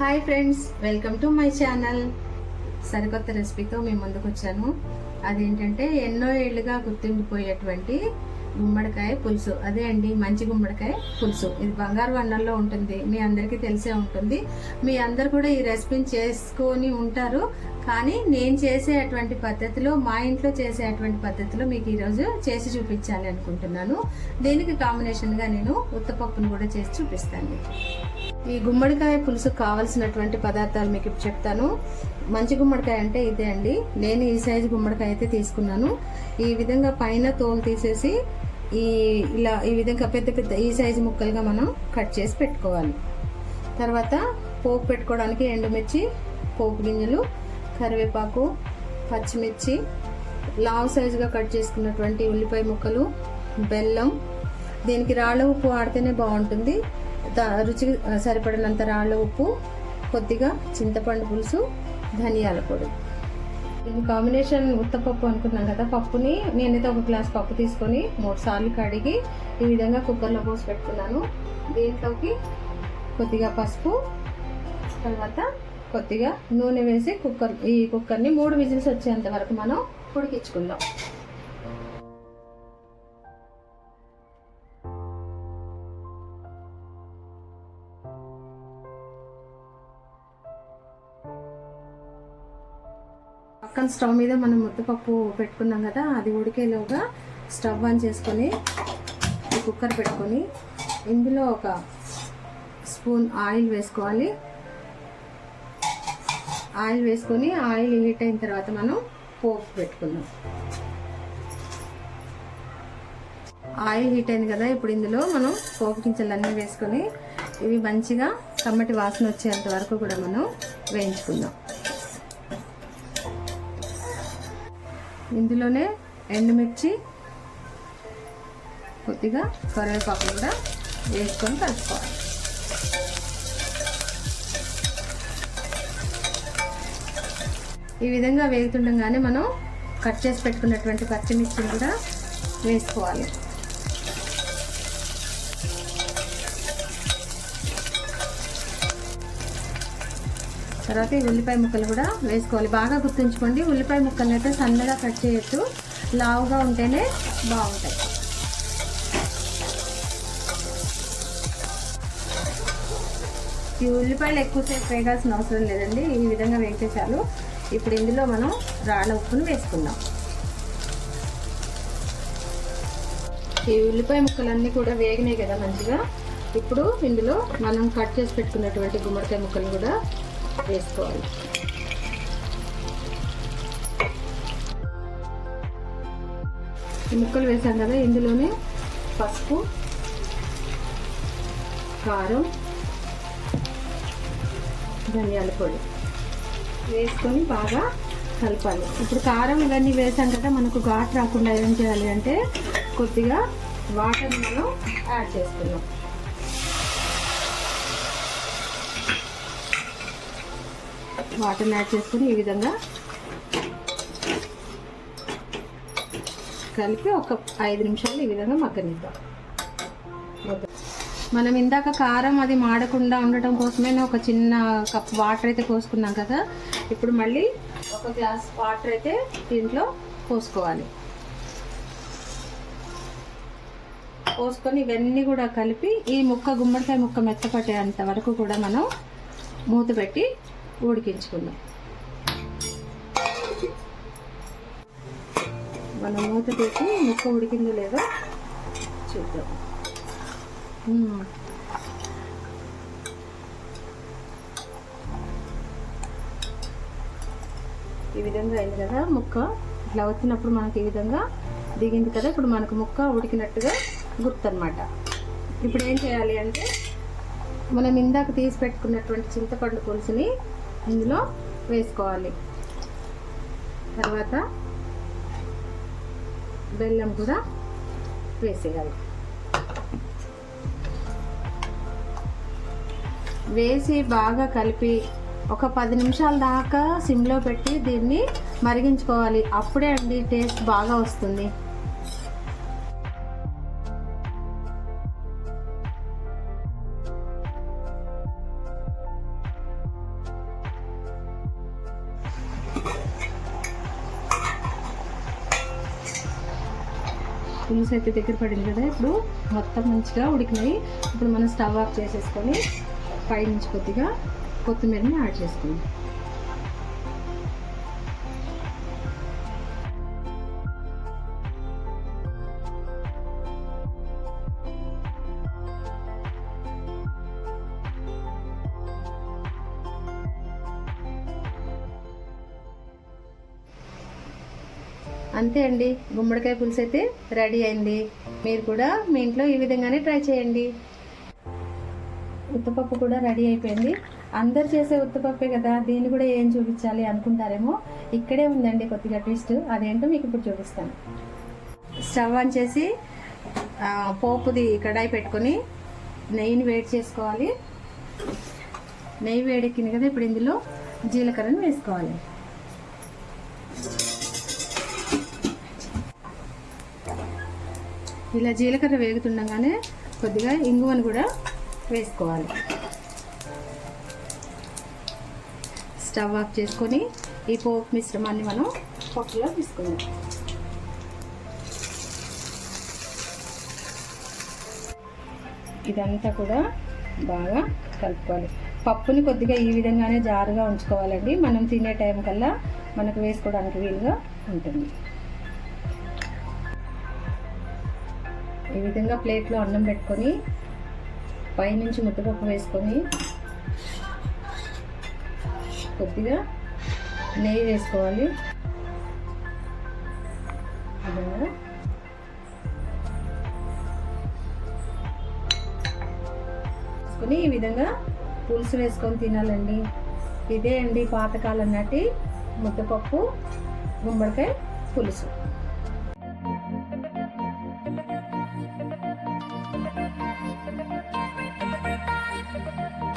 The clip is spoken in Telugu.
Hi friends welcome to my channel సరికొత్త రెసిపీతో మేము ముందుకు వచ్చాను. అదేంటంటే ఎన్నో ఏళ్ళుగా గుర్తుండిపోయేటువంటి గుమ్మడికాయ పులుసు. అదే అండి మంచి గుమ్మడికాయ పులుసు. ఇది బంగారు వన్నల్లో ఉంటుంది మీ అందరికీ తెలిసే ఉంటుంది. మీ అందరు కూడా ఈ రెసిపీని చేసుకొని ఉంటారు. కానీ నేను చేసేటువంటి పద్ధతిలో మా ఇంట్లో చేసేటువంటి పద్ధతిలో మీకు ఈరోజు చేసి చూపించాలి అనుకుంటున్నాను. దీనికి కాంబినేషన్గా నేను ఉత్తపప్పును కూడా చేసి చూపిస్తాను ఈ గుమ్మడికాయ పులుసు కావలసినటువంటి పదార్థాలు మీకు ఇప్పుడు చెప్తాను. మంచి గుమ్మడికాయ అంటే ఇదే అండి. నేను ఈ సైజు గుమ్మడికాయ అయితే తీసుకున్నాను. ఈ విధంగా పైన తోలు తీసేసి ఈ ఇలా ఈ విధంగా పెద్ద పెద్ద ఈ సైజు ముక్కలుగా మనం కట్ చేసి పెట్టుకోవాలి. తర్వాత పోపు పెట్టుకోవడానికి ఎండుమిర్చి పోపు గింజలు కరివేపాకు పచ్చిమిర్చి లావ్ సైజుగా కట్ చేసుకున్నటువంటి ఉల్లిపాయ ముక్కలు బెల్లం. దీనికి రాళ్ళ ఉప్పు వాడితేనే బాగుంటుంది. రుచికి సరిపడినంత రాళ్ళ ఉప్పు కొద్దిగా చింతపండు పులుసు ధనియాల పొడి. నేను కాంబినేషన్ ఉత్తపప్పు అనుకున్నాం కదా పప్పుని నేనైతే ఒక గ్లాస్ పప్పు తీసుకొని మూడు సార్లు కడిగి ఈ విధంగా కుక్కర్లో పోసి పెట్టుకున్నాను. దీంట్లోకి కొద్దిగా పసుపు తర్వాత కొద్దిగా నూనె వేసి కుక్కర్ ఈ కుక్కర్ని మూడు విజిల్స్ వచ్చేంత వరకు మనం ఉడికించుకుందాం. పక్కన స్టవ్ మీద మనం ముద్దపప్పు పెట్టుకున్నాం కదా అది ఉడికేలోగా స్టవ్ ఆన్ చేసుకొని కుక్కర్ పెట్టుకొని ఇందులో ఒక స్పూన్ ఆయిల్ వేసుకోవాలి. ఆయిల్ వేసుకొని ఆయిల్ హీట్ అయిన తర్వాత మనం పోపు పెట్టుకుందాం. ఆయిల్ హీట్ అయింది కదా ఇప్పుడు ఇందులో మనం పోపు గింజలు అన్నీ వేసుకొని ఇవి మంచిగా కమ్మటి వాసన వచ్చేంత వరకు కూడా మనం వేయించుకుందాం. ఇందులోనే ఎండుమిర్చి కొద్దిగా కరివేపాకు కూడా వేసుకొని కలుపుకోవాలి. ఈ విధంగా వేగుతుండగానే మనం కట్ చేసి పెట్టుకున్నటువంటి పచ్చిమిర్చిని కూడా వేసుకోవాలి. తర్వాత ఈ ఉల్లిపాయ ముక్కలు కూడా వేసుకోవాలి. బాగా గుర్తుంచుకోండి ఉల్లిపాయ ముక్కలను అయితే సన్నగా కట్ చేయొచ్చు లావుగా ఉంటేనే బాగుంటాయి. ఈ ఉల్లిపాయలు ఎక్కువసేపు వేగాల్సిన అవసరం లేదండి ఈ విధంగా వేగితే చాలు. ఇప్పుడు ఇందులో మనం రాళ్ళ ఉప్పును వేసుకుందాం. ఈ ఉల్లిపాయ ముక్కలన్నీ కూడా వేగినాయి కదా మంచిగా. ఇప్పుడు ఇందులో మనం కట్ చేసి పెట్టుకున్నటువంటి గుమ్మడికాయ ముక్కలు కూడా వేసుకోవాలి. ముక్కలు వేసాం కదా ఇందులోనే పసుపు కారం ధనియాల పొడి వేసుకొని బాగా కలపాలి. ఇప్పుడు కారం ఇవన్నీ వేసాం కదా మనకు ఘాట్ రాకుండా ఏం చేయాలి అంటే కొద్దిగా వాటర్ మనం యాడ్ చేసుకున్నాం వాటర్ యాడ్ చేసుకుని ఈ విధంగా కలిపి ఒక ఐదు నిమిషాలు ఈ విధంగా మగ్గనిద్దాం. మనం ఇందాక కారం అది మాడకుండా ఉండటం కోసమే ఒక చిన్న కప్ వాటర్ అయితే పోసుకున్నాం కదా. ఇప్పుడు మళ్ళీ ఒక గ్లాస్ వాటర్ అయితే దీంట్లో పోసుకోవాలి. పోసుకొని ఇవన్నీ కూడా కలిపి ఈ ముక్క గుమ్మడికాయ ముక్క మెత్తపట్టేంత వరకు కూడా మనం మూత పెట్టి ఉడికించుకుందాం. మనం మూత పెట్టి ముక్క ఉడికిందో లేదో చూద్దాం. ఈ విధంగా అయింది కదా ముక్క. ఇట్లా వచ్చినప్పుడు మనకి ఈ విధంగా దిగింది కదా. ఇప్పుడు మనకు ముక్క ఉడికినట్టుగా గుర్తనమాట ఇప్పుడు ఏం చేయాలి అంటే మనం ఇందాక తీసి పెట్టుకున్నటువంటి చింతపండు పులుసుని ఇందులో వేసుకోవాలి. తర్వాత బెల్లం కూడా వేసేయాలి. వేసి బాగా కలిపి ఒక పది నిమిషాల దాకా సిమ్లో పెట్టి దీన్ని మరిగించుకోవాలి. అప్పుడే అండి టేస్ట్ బాగా వస్తుంది. పులుసు అయితే దగ్గర పడింది కదా ఇప్పుడు మొత్తం మంచిగా ఉడికినాయి. ఇప్పుడు మనం స్టవ్ ఆఫ్ చేసేసుకొని పైనుంచి కొద్దిగా కొత్తిమీరని యాడ్ చేసుకుందాం. అంతే అండి. గుమ్మడికాయ పులుసు అయితే రెడీ అయింది. మీరు కూడా మీ ఇంట్లో ఈ విధంగానే ట్రై చేయండి. ఉత్తపప్పు కూడా రెడీ అయిపోయింది. అందరు చేసే ఉత్తపప్పే కదా దీన్ని కూడా ఏం చూపించాలి అనుకుంటారేమో. ఇక్కడే ఉందండి కొద్దిగా ట్విస్ట్ అదేంటో మీకు ఇప్పుడు చూపిస్తాను. స్టవ్ ఆన్ చేసి పోపుది కడాయి పెట్టుకొని నెయ్యిని వేడి చేసుకోవాలి. నెయ్యి వేడెక్కింది కదా ఇప్పుడు ఇందులో జీలకర్రను వేసుకోవాలి. ఇలా జీలకర్ర వేగుతుండగానే కొద్దిగా ఇంగువను కూడా వేసుకోవాలి. స్టవ్ ఆఫ్ చేసుకొని ఈ పోపు మిశ్రమాన్ని మనం పప్పులో తీసుకుందాం. ఇదంతా కూడా బాగా కలుపుకోవాలి. పప్పుని కొద్దిగా ఈ విధంగానే జారుగా ఉంచుకోవాలండి. మనం తినే టైం కల్లా మనకు వేసుకోవడానికి వీలుగా ఉంటుంది. ఈ విధంగా ప్లేట్లో అన్నం పెట్టుకొని పైనుంచి ముద్దపప్పు వేసుకొని కొద్దిగా నెయ్యి వేసుకోవాలి. విధంగా వేసుకొని ఈ విధంగా పులుసు వేసుకొని తినాలండి. ఇదే అండి పాతకాలం నాటి ముద్దపప్పు గుమ్మడికాయ పులుసు.